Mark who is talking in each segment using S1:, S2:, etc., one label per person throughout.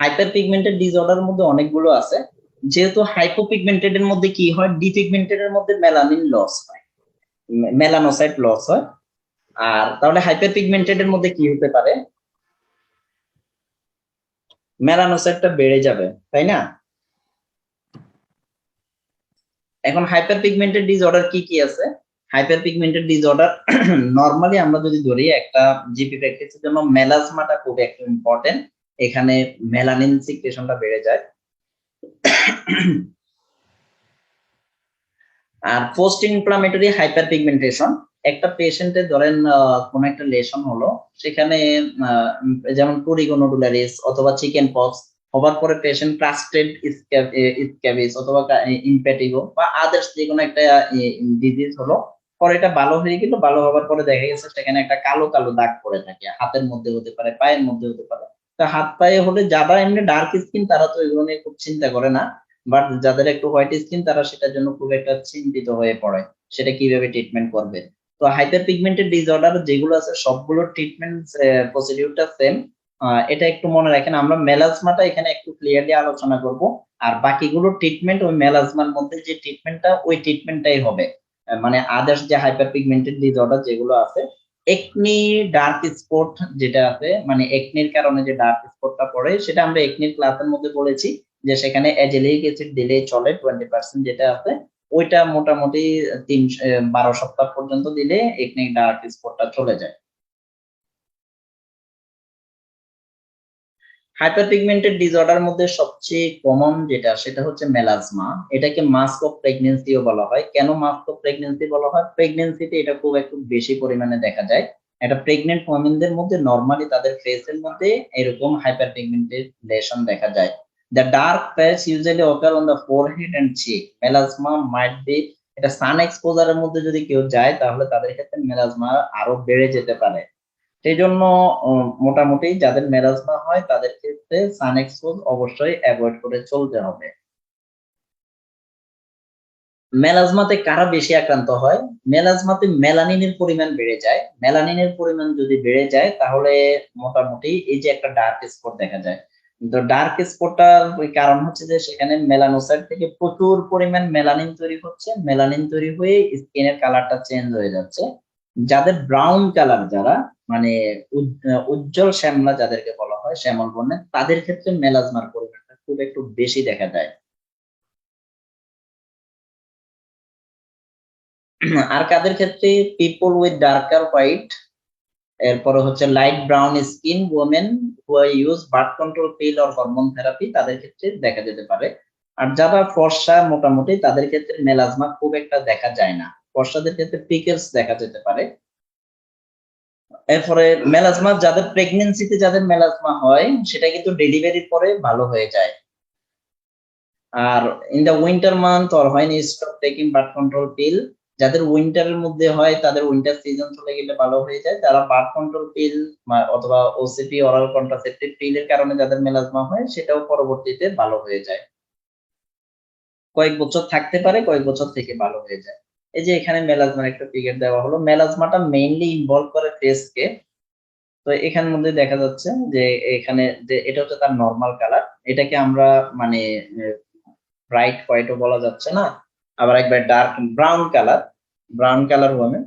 S1: Hyper pigmented disorder মধ্যে অনেকগুলো আছে। যেহেতু হাইপোপিগমেন্টেড এর মধ্যে কি হয়? ডিপিগমেন্টেড এর মধ্যে মেলানিন লস হয়। মেলানোসাইট লস হয়। আর তাহলে হাইপার পিগমেন্টেড এর মধ্যে কি হতে পারে? মেলানোসাইটটা বেড়ে যাবে, তাই না? এখন হাইপার পিগমেন্টেড ডিসঅর্ডার কি কি আছে? হাইপার পিগমেন্টেড ডিসঅর্ডার নরমালি আমরা যদি ধরি, একটা জিপি প্র্যাকটিসের জন্য মেলাজমাটা খুব একটা ইম্পর্টেন্ট এখানে মেলানিন সিক্রেশনটা বেড়ে যায়। আর পোস্ট ইনফ্লামেটরি হাইপার পিগমেন্টেশন একটা পেশেন্টের ধরেন কোন একটা লেশন হলো, সেখানে যেমন টুরিগোনোডুলারিস অথবা চিকেন পক্স হবার পরে পেশেন্ট ক্রাস্টেড স্ক্যাবিস অথবা ইনপেটিগো বা আদার্স যে কোনো একটা ডিজিজ হলো পরে এটা ভালো হয়ে গেল, ভালো হওয়ার পরে দেখা গেছে সেখানে একটা কালো কালো দাগ পড়ে থাকে, হাতের মধ্যে হতে পারে, পায়ের মধ্যে হতে পারে। তো হাত পায়ে হলে যারা এমনি ডার্ক স্কিন তারা তো এগুলো নিয়ে খুব চিন্তা করে না। বাট যাদের একটু হোয়াইট স্কিন তারা সেটার জন্য খুব একটা চিন্তিত হয়ে পড়ে, সেটা কীভাবে ট্রিটমেন্ট করবে? তো হাইপার পিগমেন্টেড ডিসঅর্ডার যেগুলো আছে সবগুলো ট্রিটমেন্ট প্রসিডিউরটা সেম এটা একটু মনে রাখেন, আমরা মেলাজমাটা এখানে একটু ক্লিয়ারলি আলোচনা করব। আর বাকিগুলো ট্রিটমেন্ট ওই মেলাজমার মধ্যে যে ট্রিটমেন্টটা ওই ট্রিটমেন্টটাই হবে। মানে আদার্স যে হাইপার পিগমেন্টেড ডিসঅর্ডার যেগুলো আছে একনি ডার্ক স্পট যেটা আছে মানে একনির কারণে যে ডার্ক স্পটটা পড়ে, সেটা আমরা একনির ক্লাসের মধ্যে বলেছি যে সেখানে অ্যাজেলিক অ্যাসিড দিলে চলে টোয়েন্টি পার্সেন্ট যেটা আছে, ওইটা মোটামুটি তিন বারো সপ্তাহ পর্যন্ত দিলে একনি ডার্ক স্পটটা চলে যায়। হাইপারপিগমেন্টেড ডিসঅর্ডার মধ্যে সবচেয়ে কমন যেটা, সেটা হচ্ছে মেলাজমা এটাকে মাস্ক অফ প্রেগনেন্সিও বলা হয়। কেন মাস্ক অফ প্রেগনেন্সি বলা হয়? প্রেগনেন্সিতে এটা খুব একটু বেশি পরিমাণে দেখা যায়। এটা প্রেগনেন্ট ওমেনদের মধ্যে নর্মালি তাদের ফেসের মধ্যে এরকম হাইপারপিগমেন্টেড লেশন দেখা যায়। The dark patch usually occur on the forehead and cheek melasma might be এটা সান এক্সপোজারের মধ্যে যদি কেউ যায়, তাহলে তাদের ক্ষেত্রে মেলাজমা আরও বেড়ে যেতে পারে। সেই জন্য মোটামুটি যাদের মেলাজমা হয়, তাদের ক্ষেত্রে সান এক্সপোজ অবশ্যই অ্যাভয়েড করে চলতে হবে। মেলাজমাতে কারা বেশি আক্রান্ত হয়? মেলাজমাতে মেলানিনের পরিমাণ বেড়ে যায়। মেলানিনের পরিমাণ যদি বেড়ে যায়, তাহলে মোটামুটি এই যে একটা ডার্ক স্পট দেখা যায়। তো ডার্ক স্পটটার ওই কারণ হচ্ছে যে, সেখানে মেলানোসাইট থেকে প্রচুর পরিমাণ মেলানিন তৈরি হচ্ছে। মেলানিন তৈরি হয়ে স্কিনের কালারটা চেঞ্জ হয়ে যাচ্ছে। যাদের ব্রাউন কালার যারা মানে উজ্জ্বল শ্যামলা যাদেরকে বলা হয়, শ্যামল বর্ণের, তাদের ক্ষেত্রে মেলাজমার পরিমাণটা খুব একটু বেশি দেখা যায়। আর কাদের ক্ষেত্রে? পিপল উইথ ডার্কার হোয়াইট এরপরে হচ্ছে light brown skin women use birth control pill or hormone therapy তাদের ক্ষেত্রে দেখা যেতে পারে। আর যারা ফর্সা মোটামুটি, তাদের ক্ষেত্রে মেলাজমা খুব একটা দেখা যায় না। ফর্সাদের ক্ষেত্রে পিকেলস দেখা যেতে পারে। এরপরে মেলাজমা যাদের প্রেগনেন্সিতে যাদের মেলাজমা হয়, সেটা কিন্তু ডেলিভারির পরে ভালো হয়ে যায়। আর in the winter month or হয় stop taking birth control pill যাদের উইন্টারের মধ্যে হয়, তাদের উইন্টার সিজন চলে গেলে ভালো হয়ে যায়। যারা বার্থ কন্ট্রোল পিল অথবা ওসিপি অরাল কন্ট্রাসেপটিভ পিলের কারণে যাদের মেলাজমা হয়, সেটাও পরবর্তীতে ভালো হয়ে যায়। কয়েক বছর থাকতে পারে, কয়েক বছর থেকে ভালো হয়ে যায়। এই যে এখানে মেলাজমার একটা ফিগার দেওয়া হলো। মেলাজমাটা মেইনলি ইনভলভ করে ফেসকে তো এখানের মধ্যে দেখা যাচ্ছে যে এখানে যে এটা হচ্ছে তার নর্মাল কালার এটাকে আমরা মানে ব্রাইট হোয়াইটও বলা যাচ্ছে না। আবার একবার dark brown colour brown colour ওয়ামে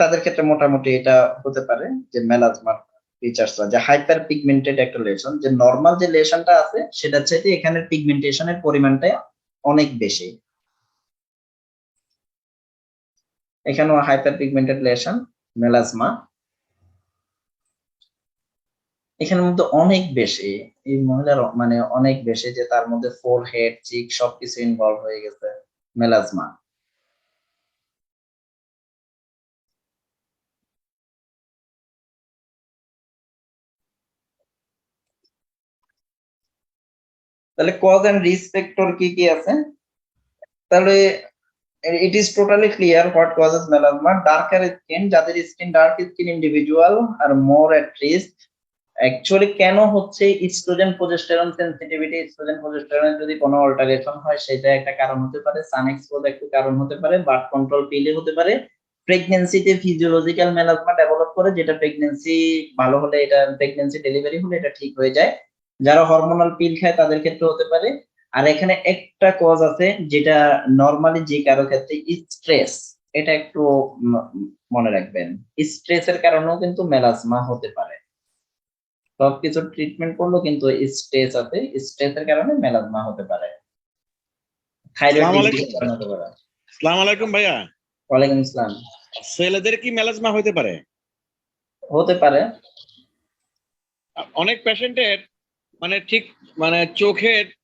S1: তাদের ক্ষেত্রে মোটামুটি এটা হতে পারে যে মেলাজমার ফিচার্স যে হাইপার পিগমেন্টেড একটা লেশন যে নর্মাল যে লেশনটা আছে সেটা চাইতে এখানে পিগমেন্টেশনের পরিমাণটা অনেক বেশি। এখানেও হাইপার পিগমেন্টেড লেশন মেলাজমা এখানের মধ্যে অনেক বেশি, এই মহিলার মানে অনেক বেশি যে তার মধ্যে ফোর হেড চিক সবকিছু ইনভলভ হয়ে গেছে মেলাজমা তাহলে কজ এন্ড রিস্ক ফ্যাক্টর কি কি আছে? তাহলে it is totally clear what causes melasma. Darker skin, যাদের skin dark skin individual are more at risk actually কেন হচ্ছে oestrogen progesterone sensitivity oestrogen progesterone যদি কোনো অল্টারেশন হয়, সেটা একটা কারণ হতে পারে সান এক্সপোজ একটা কারণ হতে পারে বার্থ কন্ট্রোল পিলে হতে পারে প্রেগনেন্সিতে ফিজিওলজিক্যাল মেলাজমা ডেভেলপ করে, যেটা প্রেগনেন্সি ভালো হলে, এটা প্রেগনেন্সি ডেলিভারি হলে এটা ঠিক হয়ে যায়। যারা হরমোনাল পিল খায়, তাদের ক্ষেত্রে হতে পারে। আর এখানে একটা কজ আছে যেটা নর্মালি যে কারও ক্ষেত্রে স্ট্রেস এটা একটু মনে রাখবেন। স্ট্রেসের কারণেও কিন্তু মেলাজমা হতে পারে। সবকিছু ট্রিটমেন্ট করলেও কিন্তু স্ট্রেস আছে। স্ট্রেসের কারণে মেলাজমা হতে পারে।
S2: আসসালামু আলাইকুম। ভাইয়া।
S1: ওয়ালাইকুম আসসালাম।
S2: ছেলেদের কি মেলাজমা হতে পারে?
S1: হতে পারে।
S2: অনেক পেশেন্টের মানে ঠিক মানে চোখের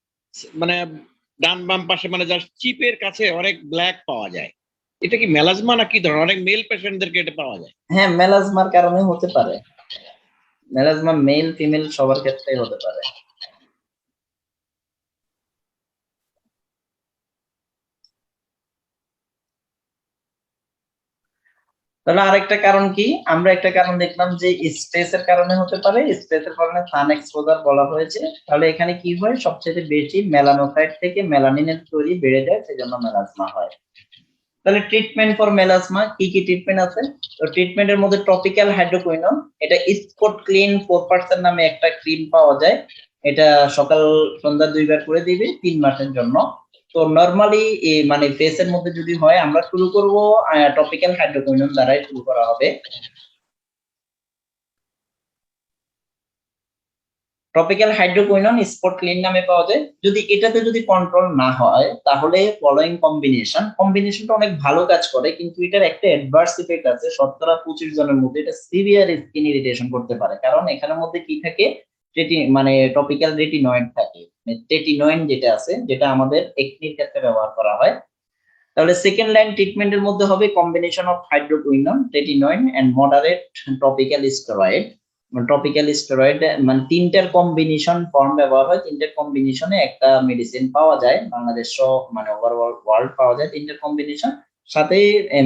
S2: মানে ডান বাম পাশে মানে যার চিপের কাছে অনেক ব্ল্যাক পাওয়া যায়। এটা কি মেলাজমা না কি ধরনের অনেক মেল পেশেন্টদেরকে এটা পাওয়া যায়।
S1: হ্যাঁ মেলাজমার কারণে হতে পারে। মেলাজমা মেল ফিমেল সবার ক্ষেত্রেই হতে পারে। তাহলে আরেকটা কারণ কি? আমরা একটা কারণ দেখলাম যে স্ট্রেসের কারণে হতে পারে। স্ট্রেসের কারণে সান এক্সপোজার বলা হয়েছে। তাহলে এখানে কি হয়? সবচেয়ে বেশি মেলানোসাইট থেকে মেলানিনের তৈরি বেড়ে যায়, সেজন্য মেলাজমা হয়। তাহলে ট্রিটমেন্ট ফর মেলাজমা কি কি ট্রিটমেন্ট আছে? তো ট্রিটমেন্টের মধ্যে টপিক্যাল হাইড্রোকুইনন এটা স্পট ক্লিন ফোর পার্সেন্ট নামে একটা ক্রিম পাওয়া যায়। এটা সকাল, সন্ধ্যা দুইবার করে দিবে, তিন মাসের জন্য। তো নর্মালি মানে ফেসের মধ্যে যদি হয়, আমরা শুরু করব টপিক্যাল হাইড্রোকুইনন দ্বারাই শুরু করা হবে। টপিক্যাল হাইড্রোকুইনন স্পট ক্লিন নামে পাওয়া যায়। যদি এটাতে যদি কন্ট্রোল না হয়, তাহলে ফলোয়িং কম্বিনেশন কম্বিনেশনটা অনেক ভালো কাজ করে, কিন্তু এটার একটা অ্যাডভার্স ইফেক্ট আছে, শতকরা পঁচিশ জনের মধ্যে। এটা সিভিয়ার স্কিন ইরিটেশন করতে পারে। কারণ এখানের মধ্যে কি থাকে? রেটি মানে টপিক্যাল রেটিনয়েড থাকে। টেটিনয়েন যেটা আছে, যেটা আমাদের একনির ক্ষেত্রে ব্যবহার করা হয়। তাহলে সেকেন্ড লাইন ট্রিটমেন্টের মধ্যে হবে combination of hydroquinone tretinoin and moderate topical steroid topical steroid মানে তিনটার কম্বিনেশন ফর্ম ব্যবহার হয়। তিনটার কম্বিনেশনে একটা মেডিসিন পাওয়া যায়। বাংলাদেশ মানে ওভারঅল ওয়ার্ল্ড পাওয়া যায় তিনটার কম্বিনেশন সাথে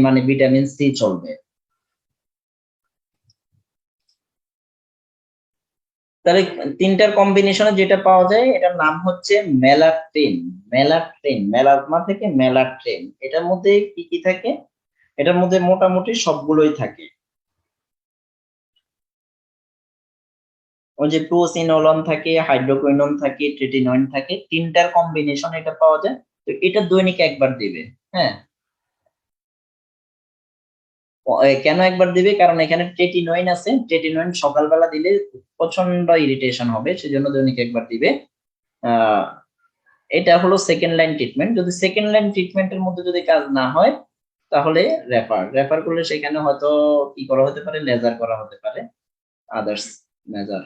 S1: মানে ভিটামিন সি চলবে। তাহলে তিনটার কম্বিনেশনে যেটা পাওয়া যায়, এটার নাম হচ্ছে মেলাট্রিন মেলাট্রিন মেলাজমা থেকে মেলাট্রিন। এটার মধ্যে কি কি থাকে? এটার মধ্যে মোটামুটি সবগুলোই থাকে। ওই যে প্রোসিনোলন থাকে হাইড্রোকুইনন থাকে ট্রেটিনয়েন থাকে, তিনটার কম্বিনেশন এটা পাওয়া যায়। তো এটা দৈনিক একবার দিবে হ্যাঁ? কেন একবার দিবে? কারণ এখানে টেটিনোইন আছে। টেটিনোইন সকালবেলা দিলে প্রচণ্ড ইরিটেশন হবে, সেজন্য দৈনিক একবার দিবে। এটা হলো সেকেন্ড লাইন ট্রিটমেন্ট যদি সেকেন্ড লাইন ট্রিটমেন্টের মধ্যে যদি কাজ না হয়, তাহলে রেফার রেফার করলে সেখানে হয়তো কি করা হতে পারে? লেজার করা হতে পারে। Others measure